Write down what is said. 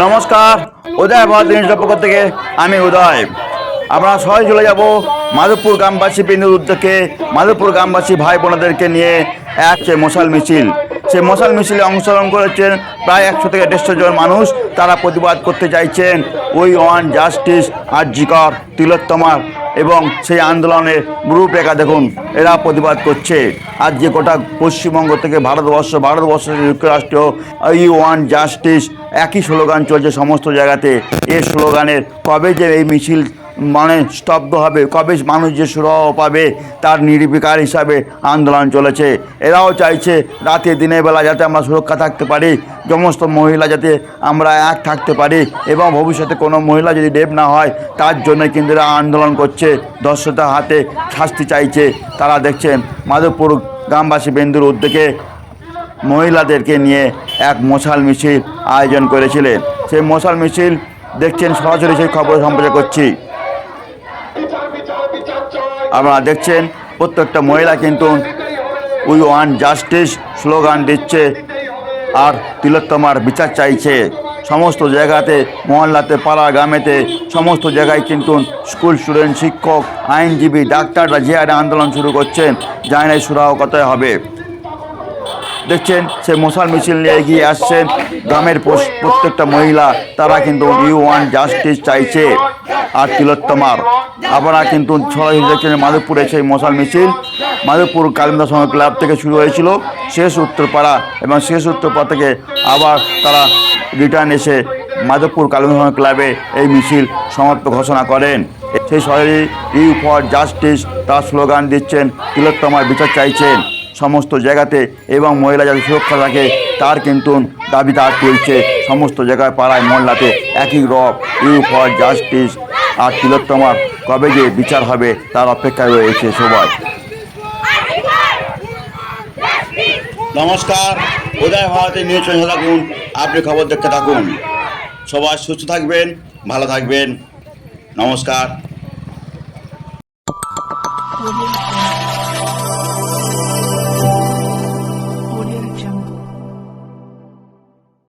নমস্কার। উদয় ভারত জিনিসের পক্ষ থেকে আমি উদয়। আমরা সবাই চলে যাব মাধবপুর গ্রামবাসী বিন্দুর উদ্যোগে। মাধবপুর গ্রামবাসী ভাই বোনদেরকে নিয়ে এক মশাল মিছিল। সেই মশাল মিছিলে অংশগ্রহণ করেছেন প্রায় একশো থেকে দেড়শো জন মানুষ। তারা প্রতিবাদ করতে চাইছেন। ওই ওয়ান জাস্টিস আর জিকর তিলোত্তমার এবং সেই আন্দোলনের রূপরেখা দেখুন, এরা প্রতিবাদ করছে। আজ যে গোটা পশ্চিমবঙ্গ থেকে ভারতবর্ষ ভারতবর্ষ যুক্তরাষ্ট্র ই ওয়ান জাস্টিস, একই স্লোগান চলছে সমস্ত জায়গাতে। এ স্লোগানের কবে যে এই মিছিল মানে স্তব্ধ হবে। কবে মানুষ যে সুরাহ পাবে, তার নির্বিকার হিসাবে আন্দোলন চলেছে। এরাও চাইছে রাতে দিনের বেলা যাতে আমরা সুরক্ষা থাকতে পারি, সমস্ত মহিলা যাতে আমরা এক থাকতে পারি এবং ভবিষ্যতে কোনো মহিলা যদি ডেপ না হয়, তার জন্য কিন্তু এরা আন্দোলন করছে। দর্শকদের হাতে শাস্তি চাইছে। তারা দেখছেন মাধবপুর গ্রামবাসী বিন্দুর উদ্যোগে মহিলাদেরকে নিয়ে এক মশাল মিছিল আয়োজন করেছিলেন। সেই মশাল মিছিল দেখছেন সরাসরি সেই খবর সম্প্রচার করছি। আপনারা দেখছেন, প্রত্যেকটা মহিলা কিন্তু উই ওয়ান জাস্টিস স্লোগান দিচ্ছে আর তিলোত্তমার বিচার চাইছে। সমস্ত জায়গাতে মহল্লাতে পাড়া গ্রামেতে, সমস্ত জায়গায় কিন্তু স্কুল স্টুডেন্ট, শিক্ষক, আইনজীবী, ডাক্তাররা যে হারে আন্দোলন শুরু করছেন জানি না সুরাহ কথায় হবে। দেখছেন, সে মশাল মিছিল নিয়ে এগিয়ে আসছেন গ্রামের প্রত্যেকটা মহিলা, তারা কিন্তু ইউ ওয়ান জাস্টিস চাইছে আর তিলোত্তমার। আপনারা কিন্তু সরাসরি দেখছেন মাধবপুরে সেই মশাল মিছিল। মাধবপুর কালিন্দা সংঘ ক্লাব থেকে শুরু হয়েছিল। শেষ উত্তরপাড়া এবং শেষ উত্তরপাড়া থেকে আবার তারা রিটার্ন এসে মাধবপুর কালিন্দা সংঘ ক্লাবে এই মিছিল সমাপ্ত ঘোষণা করেন। সেই সরাসরি ইউ ফর জাস্টিস তার স্লোগান দিচ্ছেন, তিলোত্তমার বিচার চাইছেন। সমস্ত জায়গাতে এবং মহিলা যাতে সুরক্ষা থাকে তার কিন্তু দাবি তার তুলছে সমস্ত জায়গায় পাড়ায় মহল্লাতে একই রব। ইউ ফর জাস্টিস আর তিলোত্তমার কবে যে বিচার হবে তার অপেক্ষায় রয়েছে সবাই। নমস্কার, উদয় ভারতের নিউজ চ্যানেল থাকুন, আপনি খবর দেখতে থাকুন। সবাই সুস্থ থাকবেন, ভালো থাকবেন। নমস্কার।